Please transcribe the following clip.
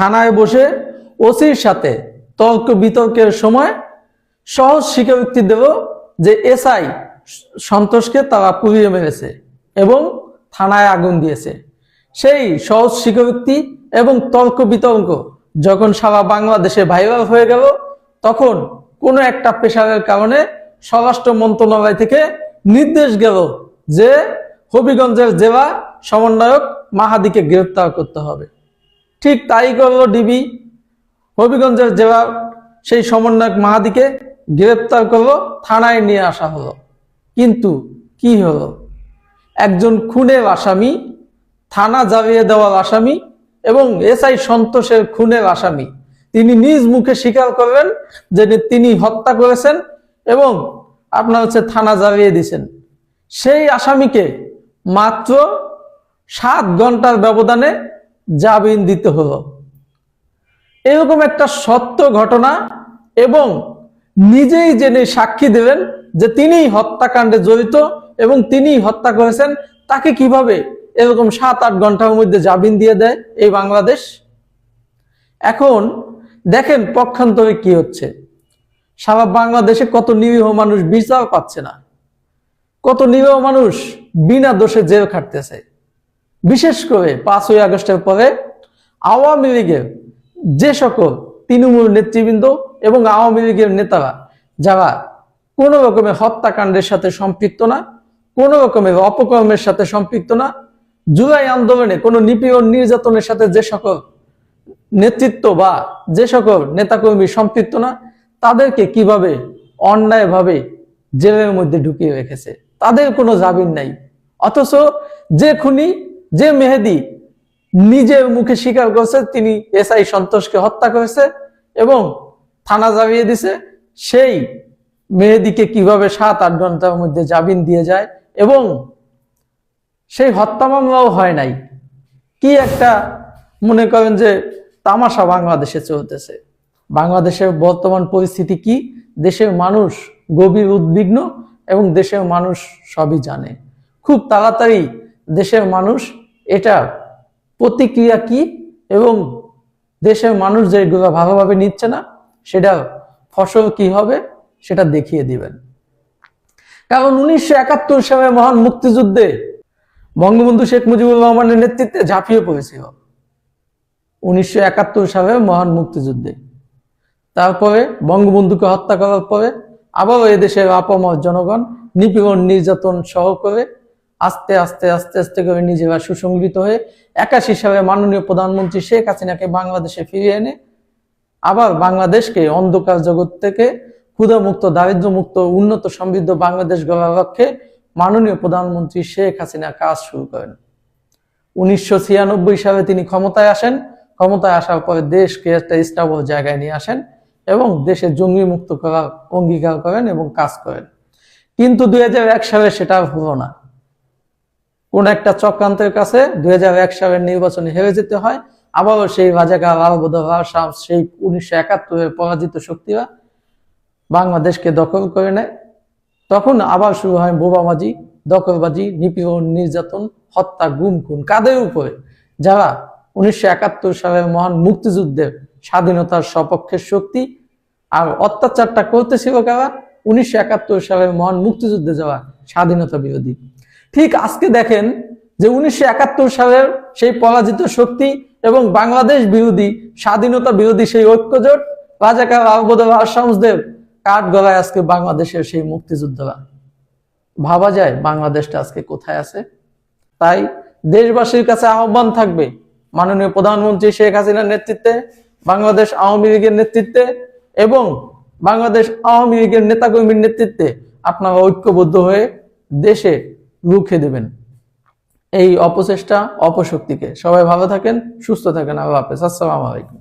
থানায় বসে ওসির সাথে তর্ক বিতর্কের সময় সহজ স্বীকারোক্তি দেব যে এসআই সন্তোষকে তারা পুড়িয়ে মেরেছে এবং থানায় আগুন দিয়েছে। সেই সহজ স্বীকারোক্তি এবং তর্ক বিতর্ক যখন সারা বাংলাদেশে ভাইরাল হয়ে গেল, তখন কোনো একটা পেশারের কারণে স্বরাষ্ট্র মন্ত্রণালয় থেকে নির্দেশ গেল যে হবিগঞ্জের জেলা সমন্বয়ক মাহাদিকে গ্রেপ্তার করতে হবে। ঠিক তাই করল ডিবি। হবিগঞ্জের জেলা সেই সমন্বয়ক মাহাদিকে গ্রেপ্তার করল, থানায় নিয়ে আসা হলো। কিন্তু কি হলো? একজন খুনের আসামি, থানা জ্বালিয়ে দেওয়ার আসামি এবং এসআই সন্তোষের খুনের আসামি। তিনি নিজ মুখে স্বীকার করবেন যে তিনি হত্যা করেছেন এবং আপনার হচ্ছে থানা জ্বালিয়ে দিয়েছেন। সেই আসামিকে মাত্র সাত ঘণ্টার ব্যবধানে জামিন দিতে হলো। এরকম একটা সত্য ঘটনা এবং নিজেই জেনে সাক্ষী দেবেন যে তিনি হত্যাকাণ্ডে জড়িত এবং তিনি হত্যা করেছেন, তাকে কীভাবে এরকম সাত আট ঘণ্টার মধ্যে জামিন দিয়ে দেয় এই বাংলাদেশ? এখন দেখেন পক্ষান্তরে কি হচ্ছে। সারা বাংলাদেশে কত নিরীহ মানুষ বিচার পাচ্ছে না। কত নিরীহ মানুষ বিনা দোষে জেল খাটতেছে। বিশেষ করে পাঁচই আগস্টের পরে আওয়ামী লীগের যে সকল তৃণমূল নেতৃবৃন্দ এবং আওয়ামী লীগের নেতারা, যারা কোনো রকমের হত্যাকাণ্ডের সাথে সম্পৃক্ত না, কোনো রকমের অপকর্মের সাথে সম্পৃক্ত না, জুলাই আন্দোলনে কোনো নিপীড়ন নির্যাতনের সাথে যে সকল নেতৃত্ব বা যে সকল নেতাকর্মী সম্পৃক্ত না, তাদেরকে কীভাবে অন্যায়ভাবে জেলের মধ্যে ঢুকিয়ে রেখেছে? তাদের কোনো জামিন নাই। অথচ যে খুনি যে মেহেদি নিজের মুখে স্বীকার করছে, তিনি এসআই সন্তোষকে হত্যা করেছে এবং থানা জ্বালিয়ে দিছে, সেই মেহেদিকে কীভাবে সাত, আট ঘণ্টার মধ্যে জামিন দিয়ে যায় এবং সেই হত্যা মামলাও হয় নাই। কি একটা মনে করেন যে তামাশা বাংলাদেশে চলতেছে। বাংলাদেশের বর্তমান পরিস্থিতি কি? দেশের মানুষ গভীর উদ্বিগ্ন এবং দেশের মানুষ সবই জানে। খুব তাড়াতাড়ি দেশের মানুষ এটা প্রতিক্রিয়া কি? এবং দেশের মানুষ যেগুলো ভালোভাবে নিচ্ছে না, সেটা ফসল কি হবে, সেটা দেখিয়ে দিবেন। কারণ উনিশশো একাত্তর সালে মহান মুক্তিযুদ্ধে বঙ্গবন্ধু শেখ মুজিবুর রহমানের নেতৃত্বে ঝাঁপিয়ে পড়েছিল। উনিশশো একাত্তর সালে মহান মুক্তিযুদ্ধে। তারপরে বঙ্গবন্ধুকে হত্যা করার পরে আবারও এদেশের আপামর জনগণ নিপীড়ন, নির্যাতন সহ করে আস্তে আস্তে আস্তে আস্তে করে নিজেরা সুসংগঠিত হয়ে একাশি হিসাবে মাননীয় প্রধানমন্ত্রী শেখ হাসিনাকে বাংলাদেশে ফিরিয়ে এনে আবার বাংলাদেশকে অন্ধকার জগৎ থেকে ক্ষুধামুক্ত, দারিদ্র্যমুক্ত, উন্নত সমৃদ্ধ বাংলাদেশ গড়ার লক্ষ্যে মাননীয় প্রধানমন্ত্রী শেখ হাসিনা কাজ শুরু করেন। উনিশশো ছিয়ানব্বই সালে তিনি ক্ষমতায় আসেন। ক্ষমতায় আসার পরে দেশকে একটা স্টাবল জায়গায় নিয়ে আসেন এবং দেশে জঙ্গি মুক্ত করার অঙ্গীকার করেন এবং কাজ করেন। কিন্তু দুই হাজার এক সালে সেটা হলো না। কোন একটা চক্রান্তের কাছে দুই হাজার এক সালের নির্বাচনে হেরে যেতে হয়। আবারও সেই রাজাকার আলবদর শামস সেই উনিশশো একাত্তরের পরাজিত শক্তিরা বাংলাদেশকে দখল করে নেয়। তখন আবার শুরু হয় বোবামাজি, দখলবাজি, নিপীড়ন, নির্যাতন, হত্যা, গুম, খুন। কাদের উপরে? যারা উনিশশো একাত্তর সালের মহান মুক্তিযুদ্ধের স্বাধীনতার সপক্ষের শক্তি আর অত্যাচারটা করতেছিল কারা? উনিশশো একাত্তর সালের মহান মুক্তিযুদ্ধে যাওয়া স্বাধীনতা বিরোধী। ঠিক আজকে দেখেন যে উনিশশো একাত্তর সালের সেই পরাজিত শক্তি এবং বাংলাদেশ বিরোধী, স্বাধীনতা বিরোধী সেই ঐক্যজোট, রাজাকার আলবদর আসামসদের কাঠ গলায় আজকে বাংলাদেশের সেই মুক্তিযোদ্ধারা। ভাবা যায় বাংলাদেশটা আজকে কোথায় আছে। তাই দেশবাসীর কাছে আহ্বান থাকবে, মাননীয় প্রধানমন্ত্রী শেখ হাসিনার নেতৃত্বে, বাংলাদেশ আওয়ামী লীগের নেতৃত্বে এবং বাংলাদেশ আওয়ামী লীগের নেতাকর্মীর নেতৃত্বে আপনারা ঐক্যবদ্ধ হয়ে দেশে রুখে দেবেন। এই অপচেষ্টা অপশক্তিকে। সবাই ভালো থাকেন সুস্থ থাকেন। আল্লাহ হাফেজ। আসসালামু আলাইকুম।